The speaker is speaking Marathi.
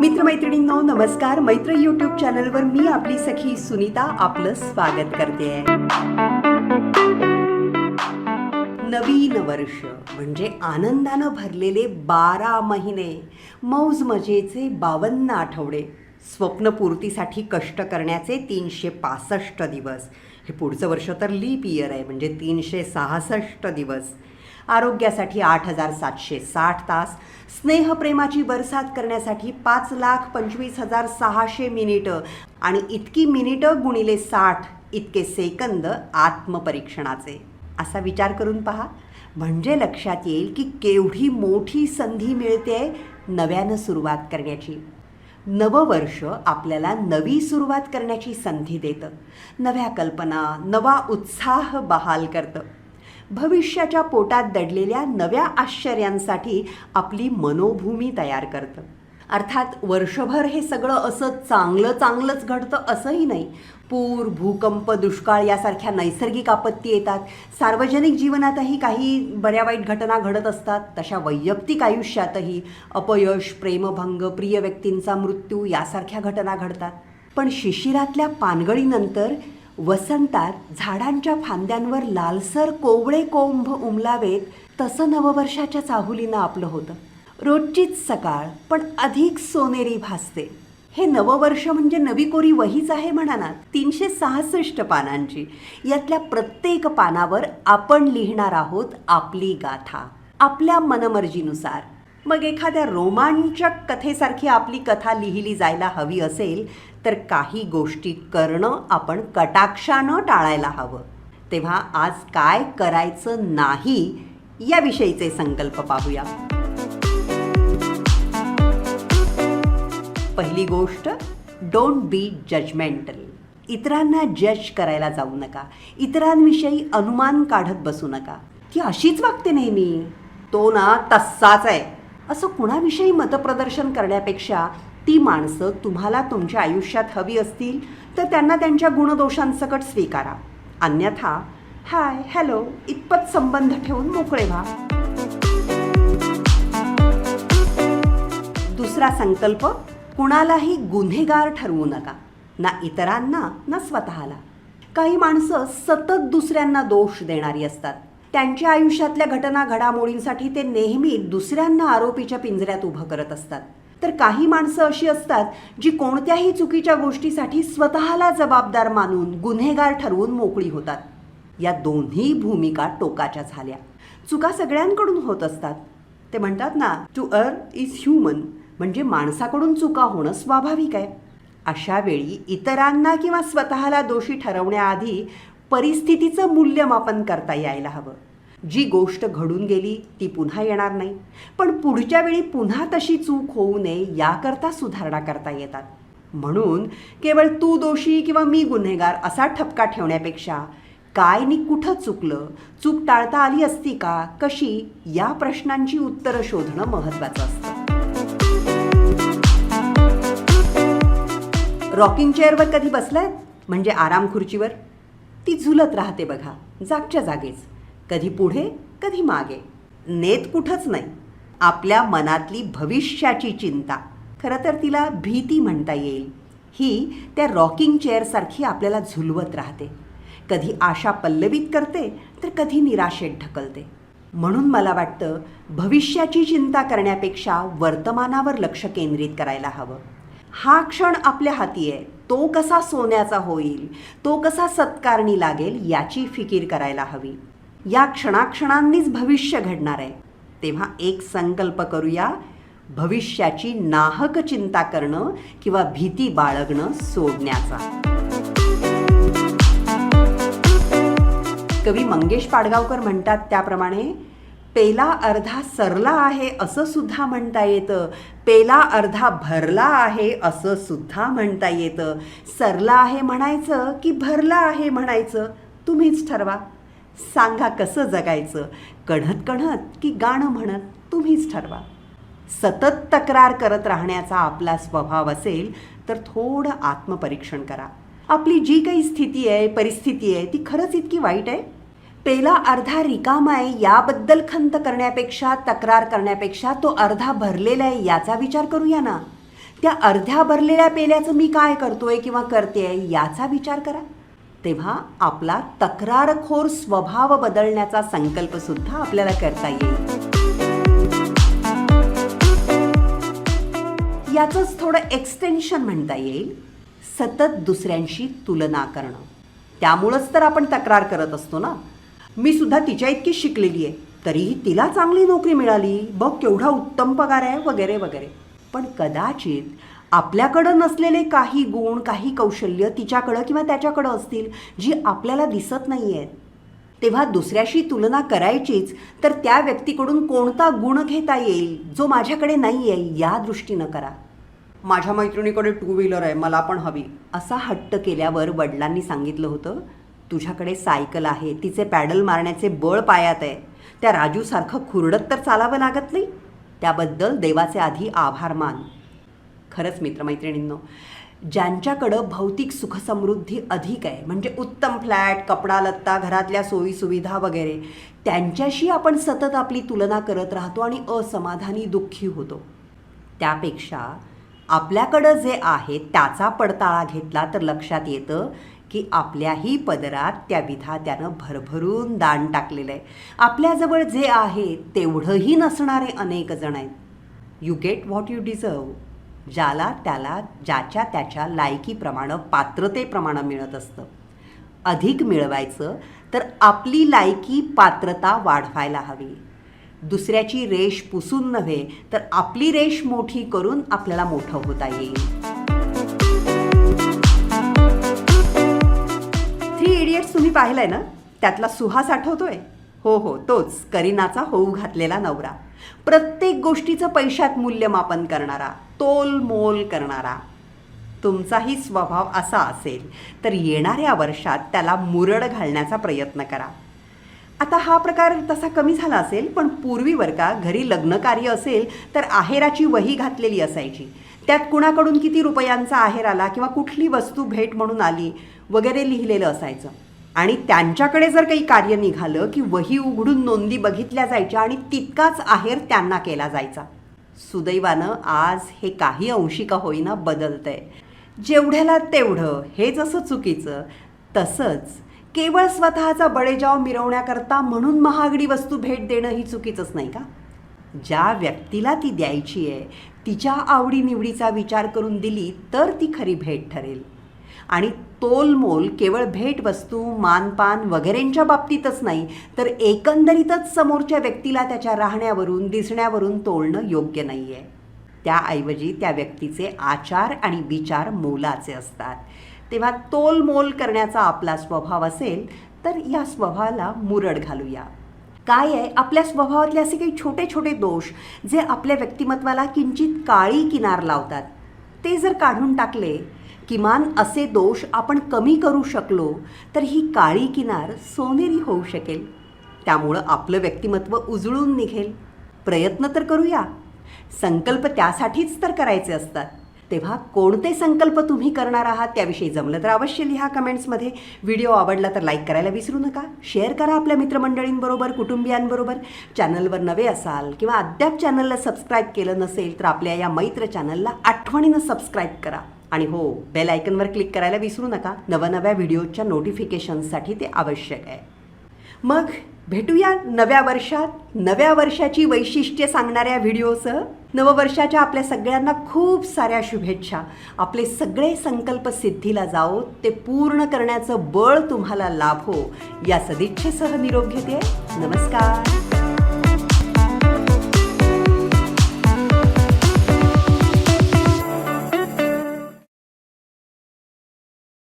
मित्रमैत्रिणींनो नमस्कार. मैत्र यूट्यूब चॅनलवर मी आपली सखी सुनीता आपलं स्वागत करते. नवीन वर्ष म्हणजे आनंदानं भरलेले बारा महिने मौज मजेचे बावन्न आठवडे स्वप्नपूर्तीसाठी कष्ट करण्याचे तीनशे पासष्ट दिवस. हे पुढचं वर्ष तर लीप इयर आहे म्हणजे तीनशे सहासष्ट दिवस. आरोग्यासाठी आठ हजार सातशे साठ तास स्नेहप्रेमाची बरसात करण्यासाठी पाच लाख पंचवीस हजार सहाशे मिनिटं आणि इतकी मिनिटं गुणिले साठ इतके सेकंद आत्मपरीक्षणाचे. असा विचार करून पहा. म्हणजे लक्षात येईल की केवढी मोठी संधी मिळते नव्यानं सुरुवात करण्याची. नववर्ष आपल्याला नवी सुरुवात करण्याची संधी देतं. नव्या कल्पना नवा उत्साह बहाल करतं. भविष्याच्या पोटात दडलेल्या नव्या आश्चर्यांसाठी आपली मनोभूमी तयार करतं. अर्थात वर्षभर हे सगळं असं चांगलं चांगलंच घडतं असंही नाही. पूर भूकंप दुष्काळ यासारख्या नैसर्गिक आपत्ती येतात. सार्वजनिक जीवनातही काही बऱ्या वाईट घटना घडत असतात. तशा वैयक्तिक आयुष्यातही अपयश प्रेमभंग प्रिय व्यक्तींचा मृत्यू यासारख्या घटना घडतात. पण शिशिरातल्या पानगळीनंतर वसंतात झाडांच्या फांद्यांवर लालसर कोवळे कोंभ उमलावेत तसं नववर्षाच्या चाहुलीनं आपलं होतं. रोजचीच सकाळ पण अधिक सोनेरी भासते. हे नववर्ष म्हणजे नवी कोरी वहीच आहे म्हणा ना तीनशे सहासष्ट पानांची. यातल्या प्रत्येक पानावर आपण लिहिणार आहोत आपली गाथा. आपल्या मनमर्जीनुसार. मग एखाद्या रोमांचक कथेसारखी आपली कथा लिहिली जायला हवी असेल तर काही गोष्टी करणं आपण कटाक्षानं टाळायला हवं. तेव्हा आज काय करायचं नाही याविषयीचे संकल्प पाहूया. पहिली गोष्ट डोंट बी जजमेंटल इतरांना जज करायला जाऊ नका. इतरांविषयी अनुमान काढत बसू नका. ती अशीच वागते नेहमी. तो ना तस्साच आहे. असं कुणाविषयी मतप्रदर्शन करण्यापेक्षा ती माणसं तुम्हाला तुमच्या आयुष्यात हवी असतील तर त्यांना त्यांच्या गुणदोषांसकट स्वीकारा. अन्यथा हाय हॅलो इतपत संबंध ठेवून मोकळे व्हा. दुसरा संकल्प कुणालाही गुन्हेगार ठरवू नका. ना इतरांना ना स्वतःला. काही माणसं सतत दुसऱ्यांना दोष देणारी असतात. त्यांच्या आयुष्यातल्या घटना घडामोडींसाठी ते नेहमी दुसऱ्यांना आरोपीच्या पिंजऱ्यात उभं करत असतात. तर काही माणसं अशी असतात जी कोणत्याही चुकीच्या गोष्टीसाठी स्वतःला जबाबदार मानून गुन्हेगार ठरवून मोकळी होतात. या दोन्ही भूमिका टोकाच्या झाल्या. चुका सगळ्यांकडून होत असतात. ते म्हणतात ना टू अर्न इज ह्युमन म्हणजे माणसाकडून चुका होणं स्वाभाविक आहे. अशा वेळी इतरांना किंवा स्वतःला दोषी ठरवण्याआधी परिस्थितीचं मूल्यमापन करता यायला हवं. जी गोष्ट घडून गेली ती पुन्हा येणार नाही. पण पुढच्या वेळी पुन्हा तशी चूक होऊ नये याकरता सुधारणा करता येतात. म्हणून केवळ तू दोषी किंवा मी गुन्हेगार असा ठपका ठेवण्यापेक्षा काय नि कुठं चुकलं चूक टाळता आली असती का कशी या प्रश्नांची उत्तरं शोधणं महत्त्वाचं असतं. रॉकिंग चेअरवर कधी बसलाय? म्हणजे आराम खुर्चीवर? ती झुलत राहते बघा जागच्या जागेच. कधी पुढे कधी मागे. नेत कुठंच नाही. आपल्या मनातली भविष्याची चिंता. खरं तर तिला भीती म्हणता येईल. ही त्या रॉकिंग चेअरसारखी आपल्याला झुलवत राहते. कधी आशा पल्लवित करते तर कधी निराशेत ढकलते. म्हणून मला वाटतं भविष्याची चिंता करण्यापेक्षा वर्तमानावर लक्ष केंद्रित करायला हवं. हा क्षण आपल्या हाती आहे. तो कसा सोन्याचा होईल तो कसा सत्कारणी लागेल याची फिकीर करायला हवी. या क्षणाक्षणांनीच भविष्य घडणार आहे. तेव्हा एक संकल्प करूया भविष्याची नाहक चिंता करणं किंवा भीती बाळगणं सोडण्याचा. कवी मंगेश पाडगावकर म्हणतात त्याप्रमाणे पेला अर्धा सरला आहे असं सुद्धा म्हणता येतं. पेला अर्धा भरला आहे असं सुद्धा म्हणता येतं. सरला आहे म्हणायचं की भरला आहे म्हणायचं? तुम्हीच ठरवा. सांगा कसं जगायचं? कणत कणत की गाणं म्हणत तुम्हीच ठरवा. सतत तक्रार करत राहण्याचा आपला स्वभाव असेल तर थोडं आत्मपरीक्षण करा. आपली जी काही स्थिती आहे परिस्थिती आहे ती खरंच इतकी वाईट आहे? पेला अर्धा रिकामा आहे याबद्दल खंत करण्यापेक्षा तक्रार करण्यापेक्षा तो अर्धा भरलेला आहे याचा विचार करूया ना. त्या अर्ध्या भरलेल्या पेल्याचं मी काय करतोय किंवा करते याचा विचार करा. तेव्हा आपला तक्रारखोर स्वभाव बदलण्याचा संकल्प सुद्धा आपल्याला करता येईल. याचंच थोडं एक्सटेन्शन म्हणता येईल. सतत दुसऱ्यांशी तुलना करणं. त्यामुळंच तर आपण तक्रार करत असतो ना. मी सुद्धा तिच्या इतकी शिकलेली आहे. तरीही तिला चांगली नोकरी मिळाली. बघ केवढा उत्तम पगार आहे वगैरे वगैरे. पण कदाचित आपल्याकडं नसलेले काही गुण काही कौशल्य तिच्याकडं किंवा त्याच्याकडं असतील जी आपल्याला दिसत नाही आहेत तेव्हा दुसऱ्याशी तुलना करायचीच तर त्या व्यक्तीकडून कोणता गुण घेता येईल जो माझ्याकडे नाही आहे या दृष्टीनं करा. माझ्या मैत्रिणीकडे टू व्हीलर आहे मला पण हवी. असा हट्ट केल्यावर वडिलांनी सांगितलं होतं तुझ्याकडे सायकल आहे तिचे पॅडल मारण्याचे बळ पायात आहे. त्या राजूसारखं खुरडत तर चालावं लागत नाही? त्याबद्दल देवाचे आधी आभार मान. खरंच मित्रमैत्रिणींनो ज्यांच्याकडं भौतिक सुखसमृद्धी अधिक आहे म्हणजे उत्तम फ्लॅट कपडा लत्ता घरातल्या सोयीसुविधा वगैरे त्यांच्याशी आपण सतत आपली तुलना करत राहतो आणि असमाधानी दुःखी होतो. त्यापेक्षा आपल्याकडं जे आहे त्याचा पडताळा घेतला तर लक्षात येतं की आपल्याही पदरात त्या विधात्यानं भरभरून दान टाकलेलं आहे आपल्याजवळ जे आहे तेवढंही नसणारे अनेक जण आहेत. You get what you deserve ज्याला त्याला ज्याच्या त्याच्या लायकीप्रमाणे पात्रतेप्रमाणे मिळत असतं. अधिक मिळवायचं तर आपली लायकी पात्रता वाढवायला हवी. दुसऱ्याची रेष पुसून नव्हे तर आपली रेष मोठी करून आपल्याला मोठं होता येईल. तुम्ही पाहिलंय ना? त्यातला सुहास आठवतोय? हो हो तोच. करीनाचा होऊ घातलेला नवरा. प्रत्येक गोष्टीचं पैशात मूल्यमापन करणारा तोलमोल करणारा. तुमचाही स्वभाव असा असेल तर येणाऱ्या वर्षात त्याला मुरड घालण्याचा प्रयत्न करा. आता हा प्रकार तसा कमी झाला असेल पण पूर्वी वर का घरी लग्नकार्य असेल तर आहेराची वही घातलेली असायची. त्यात कुणाकडून किती रुपयांचा आहेर आला किंवा कुठली वस्तू भेट म्हणून आली वगैरे लिहिलेलं असायचं. आणि त्यांच्याकडे जर काही कार्य निघालं की वही उघडून नोंदी बघितल्या जायच्या आणि तितकाच आहेर त्यांना केला जायचा. सुदैवानं आज हे काही अंशी का होईना आहे जेवढ्याला तेवढं हे जसं चुकीचं तसंच केवळ स्वतःचा बडेजाव मिरवण्याकरता म्हणून महागडी वस्तू भेट देणं ही चुकीचंच नाही का? ज्या व्यक्तीला ती द्यायची आहे तिच्या आवडीनिवडीचा विचार करून दिली तर ती खरी भेट ठरेल. आणि तोलमोल केवळ भेटवस्तू मानपान वगैरेंच्या बाबतीतच नाही तर एकंदरीतच समोरच्या व्यक्तीला त्याच्या राहण्यावरून दिसण्यावरून तोलणं योग्य नाही आहे त्याऐवजी त्या व्यक्तीचे आचार आणि विचार मोलाचे असतात. तेव्हा तोलमोल करण्याचा आपला स्वभाव असेल तर या स्वभावाला मुरड घालूया. काय आहे? आपल्या स्वभावातले असे काही छोटे छोटे दोष जे आपल्या व्यक्तिमत्वाला किंचित काळी किनार लावतात. ते जर काढून टाकले किमान असे दोष आपण कमी करू शकलो तर ही काळी किनार सोनेरी होऊ शकेल. त्यामुळं आपलं व्यक्तिमत्व उजळून निघेल. प्रयत्न तर करूया. संकल्प त्यासाठीच तर करायचे असतात. तेव्हा कोणते संकल्प तुम्ही करणार आहात त्याविषयी जमलं तर अवश्य लिहा कमेंट्समध्ये. व्हिडिओ आवडला तर लाईक करायला विसरू नका. शेअर करा आपल्या मित्रमंडळींबरोबर कुटुंबियांबरोबर. चॅनलवर नवे असाल किंवा अद्याप चॅनलला सबस्क्राईब केलं नसेल तर आपल्या या मैत्र चॅनलला आठवणीनं सबस्क्राईब करा. आणि हो बेल आयकनवर क्लिक करायला विसरू नका. नवनव्या व्हिडिओच्या नोटिफिकेशनसाठी ते आवश्यक आहे. मग भेटूया नव्या वर्षात. नव्या वर्षाची वैशिष्ट्ये सांगणाऱ्या व्हिडिओसह नववर्षाच्या आपल्या सगळ्यांना खूप साऱ्या शुभेच्छा. आपले सगळे संकल्प सिद्धीला जाओ ते पूर्ण करण्याचं बळ तुम्हाला लाभो. या सदिच्छेसह निरोप घेते. नमस्कार.